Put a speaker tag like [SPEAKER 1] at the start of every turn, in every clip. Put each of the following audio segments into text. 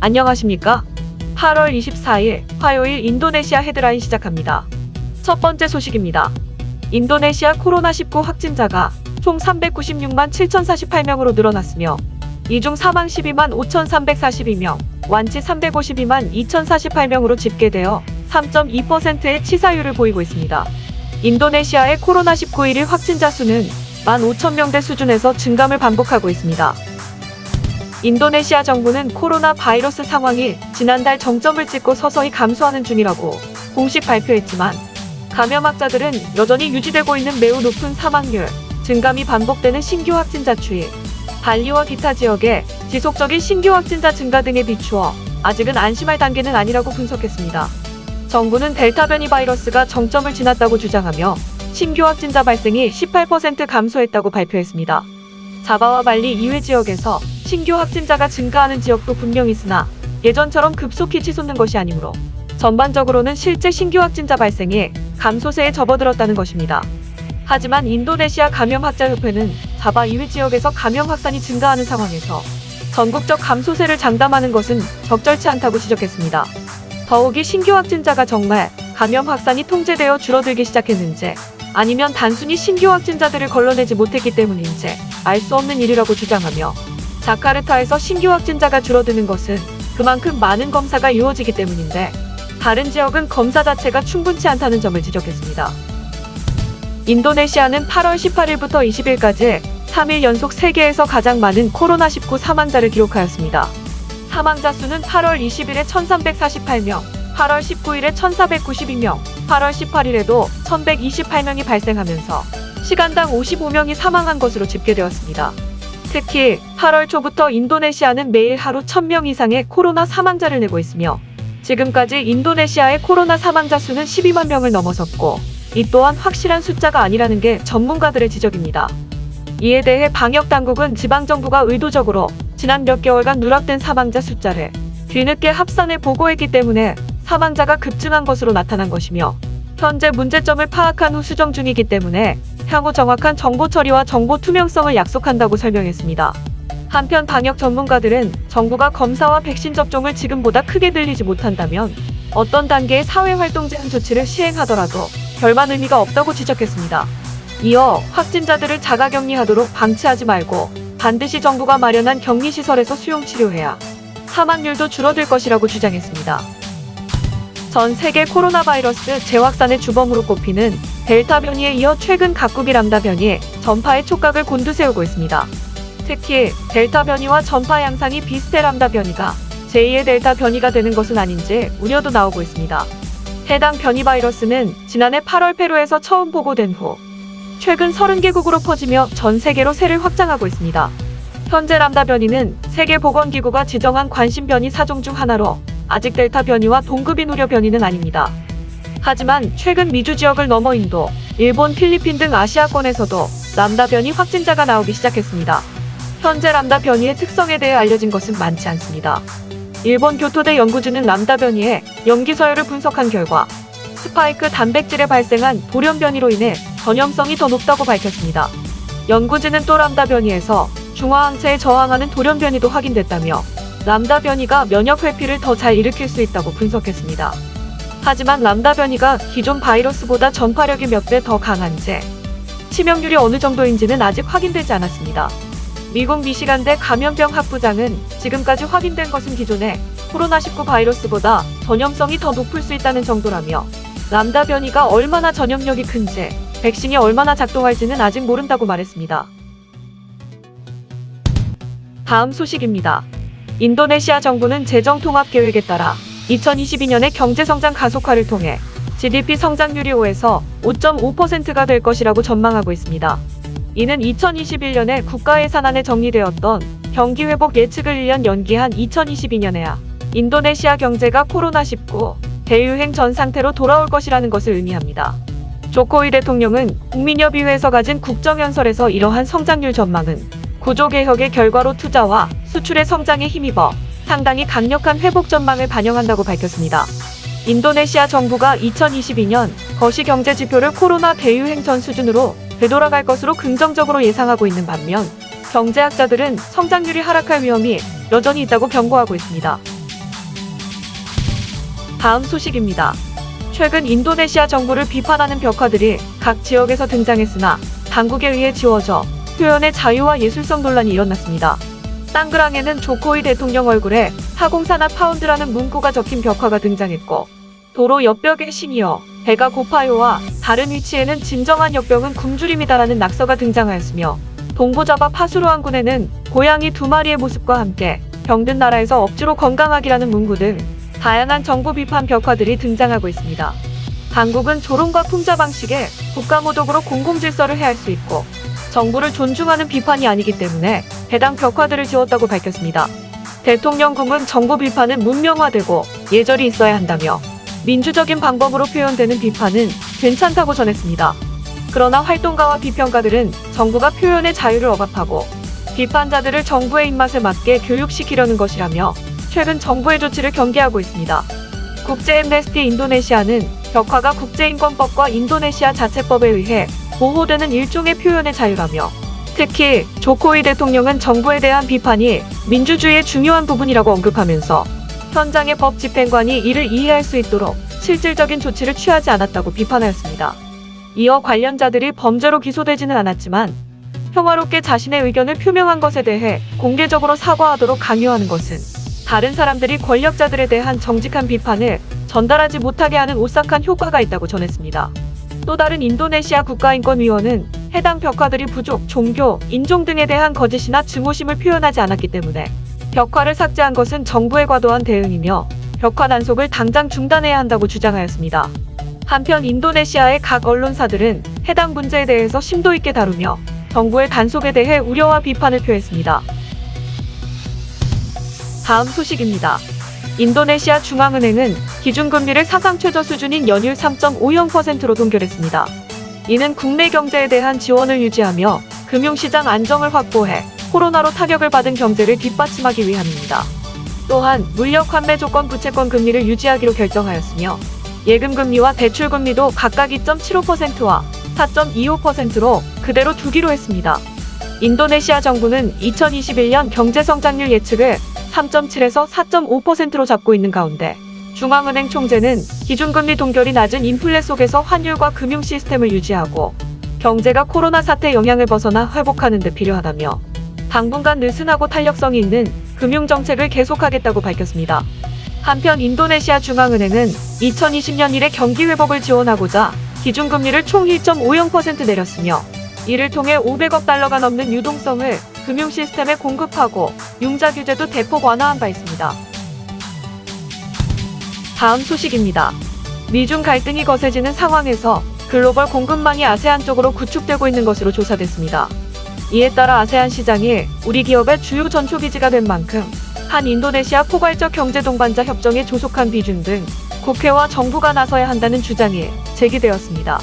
[SPEAKER 1] 안녕하십니까? 8월 24일 화요일 인도네시아 헤드라인 시작합니다. 첫 번째 소식입니다. 인도네시아 코로나19 확진자가 총 396만 7,048명으로 늘어났으며 이 중 사망 12만 5,342명, 완치 352만 2,048명으로 집계되어 3.2%의 치사율을 보이고 있습니다. 인도네시아의 코로나19 1일 확진자 수는 15,000명대 수준에서 증감을 반복하고 있습니다. 인도네시아 정부는 코로나 바이러스 상황이 지난달 정점을 찍고 서서히 감소하는 중이라고 공식 발표했지만 감염학자들은 여전히 유지되고 있는 매우 높은 사망률, 증감이 반복되는 신규 확진자 추이, 발리와 기타 지역의 지속적인 신규 확진자 증가 등에 비추어 아직은 안심할 단계는 아니라고 분석했습니다. 정부는 델타 변이 바이러스가 정점을 지났다고 주장하며 신규 확진자 발생이 18% 감소했다고 발표했습니다. 자바와 발리 이외 지역에서 신규 확진자가 증가하는 지역도 분명 있으나 예전처럼 급속히 치솟는 것이 아니므로 전반적으로는 실제 신규 확진자 발생이 감소세에 접어들었다는 것입니다. 하지만 인도네시아 감염학자협회는 자바 이외 지역에서 감염 확산이 증가하는 상황에서 전국적 감소세를 장담하는 것은 적절치 않다고 지적했습니다. 더욱이 신규 확진자가 정말 감염 확산이 통제되어 줄어들기 시작했는지 아니면 단순히 신규 확진자들을 걸러내지 못했기 때문인지 알 수 없는 일이라고 주장하며 자카르타에서 신규 확진자가 줄어드는 것은 그만큼 많은 검사가 이루어지기 때문인데 다른 지역은 검사 자체가 충분치 않다는 점을 지적했습니다. 인도네시아는 8월 18일부터 20일까지 3일 연속 세계에서 가장 많은 코로나19 사망자를 기록하였습니다. 사망자 수는 8월 20일에 1348명, 8월 19일에 1492명, 8월 18일에도 1128명이 발생하면서 시간당 55명이 사망한 것으로 집계되었습니다. 특히 8월 초부터 인도네시아는 매일 하루 1000명 이상의 코로나 사망자를 내고 있으며 지금까지 인도네시아의 코로나 사망자 수는 12만 명을 넘어섰고 이 또한 확실한 숫자가 아니라는 게 전문가들의 지적입니다. 이에 대해 방역 당국은 지방 정부가 의도적으로 지난 몇 개월간 누락된 사망자 숫자를 뒤늦게 합산해 보고했기 때문에 사망자가 급증한 것으로 나타난 것이며 현재 문제점을 파악한 후 수정 중이기 때문에 향후 정확한 정보 처리와 정보 투명성을 약속한다고 설명했습니다. 한편 방역 전문가들은 정부가 검사와 백신 접종을 지금보다 크게 늘리지 못한다면 어떤 단계의 사회활동 제한 조치를 시행하더라도 별반 의미가 없다고 지적했습니다. 이어 확진자들을 자가 격리하도록 방치하지 말고 반드시 정부가 마련한 격리시설에서 수용 치료해야 사망률도 줄어들 것이라고 주장했습니다. 전 세계 코로나 바이러스 재확산의 주범으로 꼽히는 델타 변이에 이어 최근 각국의 람다 변이 전파의 촉각을 곤두세우고 있습니다. 특히 델타 변이와 전파 양상이 비슷해 람다 변이가 제2의 델타 변이가 되는 것은 아닌지 우려도 나오고 있습니다. 해당 변이 바이러스는 지난해 8월 페루에서 처음 보고된 후 최근 30개국으로 퍼지며 전 세계로 세를 확장하고 있습니다. 현재 람다 변이는 세계보건기구가 지정한 관심 변이 사종 중 하나로 아직 델타 변이와 동급인 우려 변이는 아닙니다. 하지만 최근 미주 지역을 넘어 인도, 일본, 필리핀 등 아시아권에서도 람다 변이 확진자가 나오기 시작했습니다. 현재 람다 변이의 특성에 대해 알려진 것은 많지 않습니다. 일본 교토대 연구진은 람다 변이의 염기 서열을 분석한 결과 스파이크 단백질에 발생한 돌연 변이로 인해 전염성이 더 높다고 밝혔습니다. 연구진은 또 람다 변이에서 중화항체에 저항하는 돌연 변이도 확인됐다며 람다 변이가 면역 회피를 더 잘 일으킬 수 있다고 분석했습니다. 하지만 람다 변이가 기존 바이러스보다 전파력이 몇 배 더 강한지 치명률이 어느 정도인지는 아직 확인되지 않았습니다. 미국 미시간대 감염병 학부장은 지금까지 확인된 것은 기존의 코로나19 바이러스보다 전염성이 더 높을 수 있다는 정도라며 람다 변이가 얼마나 전염력이 큰지 백신이 얼마나 작동할지는 아직 모른다고 말했습니다. 다음 소식입니다. 인도네시아 정부는 재정 통합 계획에 따라 2022년에 경제 성장 가속화를 통해 GDP 성장률이 5에서 5.5%가 될 것이라고 전망하고 있습니다. 이는 2021년에 국가 예산안에 정리되었던 경기 회복 예측을 1년 연기한 2022년에야 인도네시아 경제가 코로나19 대유행 전 상태로 돌아올 것이라는 것을 의미합니다. 조코이 대통령은 국민협의회에서 가진 국정연설에서 이러한 성장률 전망은 구조개혁의 결과로 투자와 수출의 성장에 힘입어 상당히 강력한 회복 전망을 반영한다고 밝혔습니다. 인도네시아 정부가 2022년 거시경제 지표를 코로나 대유행 전 수준으로 되돌아갈 것으로 긍정적으로 예상하고 있는 반면 경제학자들은 성장률이 하락할 위험이 여전히 있다고 경고하고 있습니다. 다음 소식입니다. 최근 인도네시아 정부를 비판하는 벽화들이 각 지역에서 등장했으나 당국에 의해 지워져 표현의 자유와 예술성 논란이 일어났습니다. 땅그랑에는 조코이 대통령 얼굴에 타공산화 파운드라는 문구가 적힌 벽화가 등장했고 도로 옆벽에 신이어 배가 고파요와 다른 위치에는 진정한 역병은 굶주림이다라는 낙서가 등장하였으며 동부자바 파수로항군에는 고양이 두 마리의 모습과 함께 병든 나라에서 억지로 건강하기라는 문구 등 다양한 정부 비판 벽화들이 등장하고 있습니다. 당국은 조롱과 풍자 방식의 국가모독으로 공공질서를 해할 수 있고 정부를 존중하는 비판이 아니기 때문에 해당 벽화들을 지웠다고 밝혔습니다. 대통령궁은 정부 비판은 문명화되고 예절이 있어야 한다며 민주적인 방법으로 표현되는 비판은 괜찮다고 전했습니다. 그러나 활동가와 비평가들은 정부가 표현의 자유를 억압하고 비판자들을 정부의 입맛에 맞게 교육시키려는 것이라며 최근 정부의 조치를 경계하고 있습니다. 국제 엠네스티 인도네시아는 벽화가 국제인권법과 인도네시아 자체법에 의해 보호되는 일종의 표현의 자유라며 특히 조코이 대통령은 정부에 대한 비판이 민주주의의 중요한 부분이라고 언급하면서 현장의 법 집행관이 이를 이해할 수 있도록 실질적인 조치를 취하지 않았다고 비판하였습니다. 이어 관련자들이 범죄로 기소되지는 않았지만 평화롭게 자신의 의견을 표명한 것에 대해 공개적으로 사과하도록 강요하는 것은 다른 사람들이 권력자들에 대한 정직한 비판을 전달하지 못하게 하는 오싹한 효과가 있다고 전했습니다. 또 다른 인도네시아 국가인권위원은 해당 벽화들이 부족, 종교, 인종 등에 대한 거짓이나 증오심을 표현하지 않았기 때문에 벽화를 삭제한 것은 정부의 과도한 대응이며 벽화 난속을 당장 중단해야 한다고 주장하였습니다. 한편 인도네시아의 각 언론사들은 해당 문제에 대해서 심도 있게 다루며 정부의 단속에 대해 우려와 비판을 표했습니다. 다음 소식입니다. 인도네시아 중앙은행은 기준금리를 사상 최저 수준인 연율 3.50%로 동결했습니다. 이는 국내 경제에 대한 지원을 유지하며 금융시장 안정을 확보해 코로나로 타격을 받은 경제를 뒷받침하기 위함입니다. 또한 물력 환매 조건 부채권 금리를 유지하기로 결정하였으며 예금 금리와 대출 금리도 각각 2.75%와 4.25%로 그대로 두기로 했습니다. 인도네시아 정부는 2021년 경제 성장률 예측을 3.7에서 4.5%로 잡고 있는 가운데 중앙은행 총재는 기준금리 동결이 낮은 인플레 속에서 환율과 금융 시스템을 유지하고 경제가 코로나 사태 영향을 벗어나 회복하는 데 필요하다며 당분간 느슨하고 탄력성이 있는 금융 정책을 계속하겠다고 밝혔습니다. 한편 인도네시아 중앙은행은 2020년 이래 경기 회복을 지원하고자 기준금리를 총 1.50% 내렸으며 이를 통해 500억 달러가 넘는 유동성을 금융 시스템에 공급하고 융자 규제도 대폭 완화한 바 있습니다. 다음 소식입니다. 미중 갈등이 거세지는 상황에서 글로벌 공급망이 아세안 쪽으로 구축되고 있는 것으로 조사됐습니다. 이에 따라 아세안 시장이 우리 기업의 주요 전초 기지가 된 만큼 한 인도네시아 포괄적 경제 동반자 협정에 조속한 비중 등 국회와 정부가 나서야 한다는 주장이 제기되었습니다.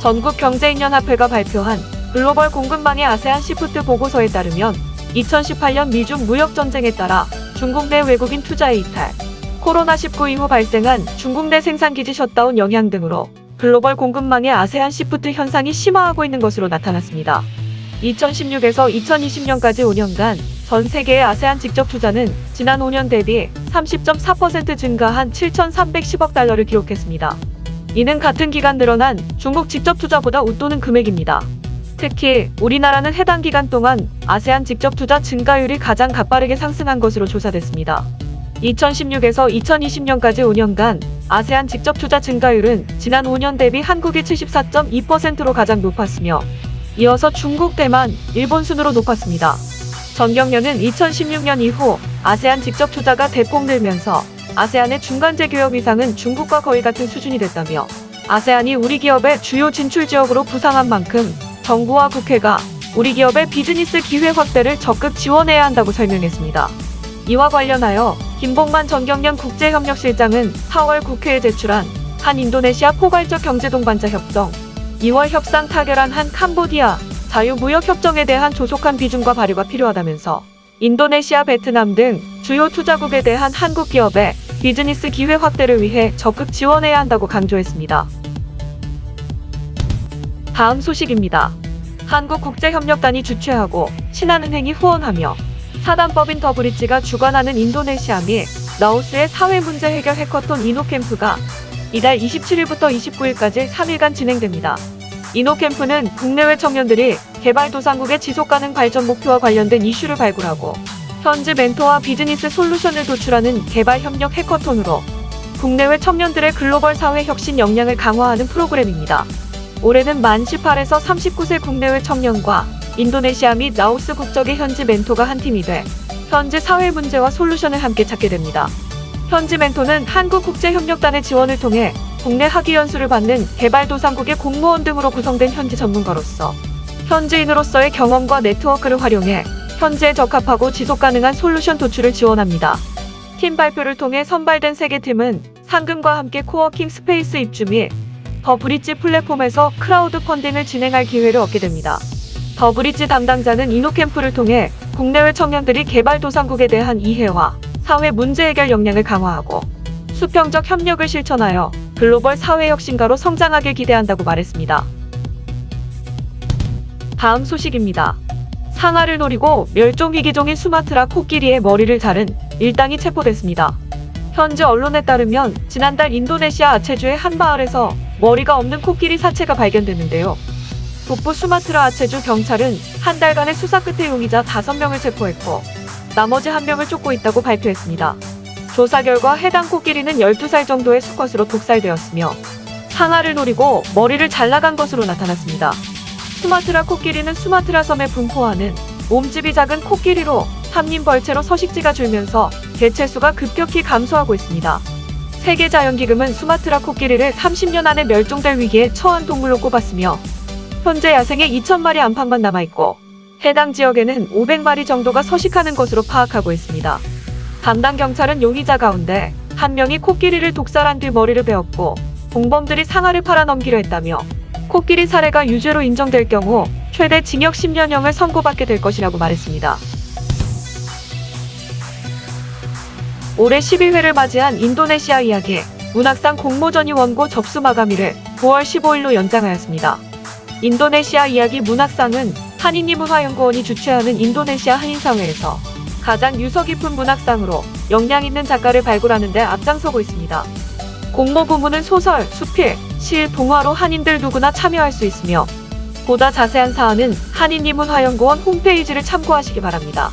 [SPEAKER 1] 전국 경제인연합회가 발표한 글로벌 공급망의 아세안 시프트 보고서에 따르면 2018년 미중 무역 전쟁에 따라 중국 내 외국인 투자의 이탈, 코로나19 이후 발생한 중국 내 생산기지 셧다운 영향 등으로 글로벌 공급망의 아세안 시프트 현상이 심화하고 있는 것으로 나타났습니다. 2016에서 2020년까지 5년간 전 세계의 아세안 직접 투자는 지난 5년 대비 30.4% 증가한 7,310억 달러를 기록했습니다. 이는 같은 기간 늘어난 중국 직접 투자보다 웃도는 금액입니다. 특히 우리나라는 해당 기간 동안 아세안 직접 투자 증가율이 가장 가빠르게 상승한 것으로 조사됐습니다. 2016에서 2020년까지 5년간 아세안 직접 투자 증가율은 지난 5년 대비 한국이 74.2%로 가장 높았으며 이어서 중국, 대만, 일본 순으로 높았습니다. 전경련은 2016년 이후 아세안 직접 투자가 대폭 늘면서 아세안의 중간재 교역 위상은 중국과 거의 같은 수준이 됐다며 아세안이 우리 기업의 주요 진출 지역으로 부상한 만큼 정부와 국회가 우리 기업의 비즈니스 기회 확대를 적극 지원해야 한다고 설명했습니다. 이와 관련하여 김봉만 전경련 국제협력실장은 4월 국회에 제출한 한 인도네시아 포괄적 경제동반자 협정 2월 협상 타결한 한 캄보디아 자유무역협정에 대한 조속한 비준과 발효가 필요하다면서 인도네시아, 베트남 등 주요 투자국에 대한 한국 기업의 비즈니스 기회 확대를 위해 적극 지원해야 한다고 강조했습니다. 다음 소식입니다. 한국국제협력단이 주최하고 신한은행이 후원하며 사단법인 더브리지가 주관하는 인도네시아 및 라오스의 사회 문제 해결 해커톤 이노캠프가 이달 27일부터 29일까지 3일간 진행됩니다. 이노캠프는 국내외 청년들이 개발도상국의 지속가능 발전 목표와 관련된 이슈를 발굴하고 현지 멘토와 비즈니스 솔루션을 도출하는 개발 협력 해커톤으로 국내외 청년들의 글로벌 사회 혁신 역량을 강화하는 프로그램입니다. 올해는 만 18에서 39세 국내외 청년과 인도네시아 및 라오스 국적의 현지 멘토가 한 팀이 돼 현지 사회 문제와 솔루션을 함께 찾게 됩니다. 현지 멘토는 한국국제협력단의 지원을 통해 국내 학위 연수를 받는 개발도상국의 공무원 등으로 구성된 현지 전문가로서 현지인으로서의 경험과 네트워크를 활용해 현지에 적합하고 지속 가능한 솔루션 도출을 지원합니다. 팀 발표를 통해 선발된 세개 팀은 상금과 함께 코워킹 스페이스 입주 및 더 브릿지 플랫폼에서 크라우드 펀딩을 진행할 기회를 얻게 됩니다. 더 브릿지 담당자는 이노캠프를 통해 국내외 청년들이 개발도상국에 대한 이해와 사회 문제 해결 역량을 강화하고 수평적 협력을 실천하여 글로벌 사회 혁신가로 성장하길 기대한다고 말했습니다. 다음 소식입니다. 상아를 노리고 멸종위기종인 수마트라 코끼리의 머리를 자른 일당이 체포됐습니다. 현지 언론에 따르면 지난달 인도네시아 아체주의 한 마을에서 머리가 없는 코끼리 사체가 발견됐는데요. 북부 수마트라 아체주 경찰은 한 달간의 수사 끝에 용의자 5명을 체포했고 나머지 한 명을 쫓고 있다고 발표했습니다. 조사 결과 해당 코끼리는 12살 정도의 수컷으로 독살되었으며 상아를 노리고 머리를 잘라간 것으로 나타났습니다. 수마트라 코끼리는 수마트라 섬에 분포하는 몸집이 작은 코끼리로 삼림 벌채로 서식지가 줄면서 개체수가 급격히 감소하고 있습니다. 세계자연기금은 수마트라 코끼리를 30년 안에 멸종될 위기에 처한 동물로 꼽았으며 현재 야생에 2,000마리 안팎만 남아있고 해당 지역에는 500마리 정도가 서식하는 것으로 파악하고 있습니다. 담당 경찰은 용의자 가운데 한 명이 코끼리를 독살한 뒤 머리를 베었고 공범들이 상아를 팔아넘기려 했다며 코끼리 사례가 유죄로 인정될 경우 최대 징역 10년형을 선고받게 될 것이라고 말했습니다. 올해 12회를 맞이한 인도네시아 이야기 문학상 공모전이 원고 접수 마감일을 9월 15일로 연장하였습니다. 인도네시아 이야기 문학상은 한인니무화연구원이 주최하는 인도네시아 한인사회에서 가장 유서 깊은 문학상으로 역량 있는 작가를 발굴하는 데 앞장서고 있습니다. 공모 부문은 소설, 수필, 시, 동화로 한인들 누구나 참여할 수 있으며 보다 자세한 사안은 한인인문화연구원 홈페이지를 참고하시기 바랍니다.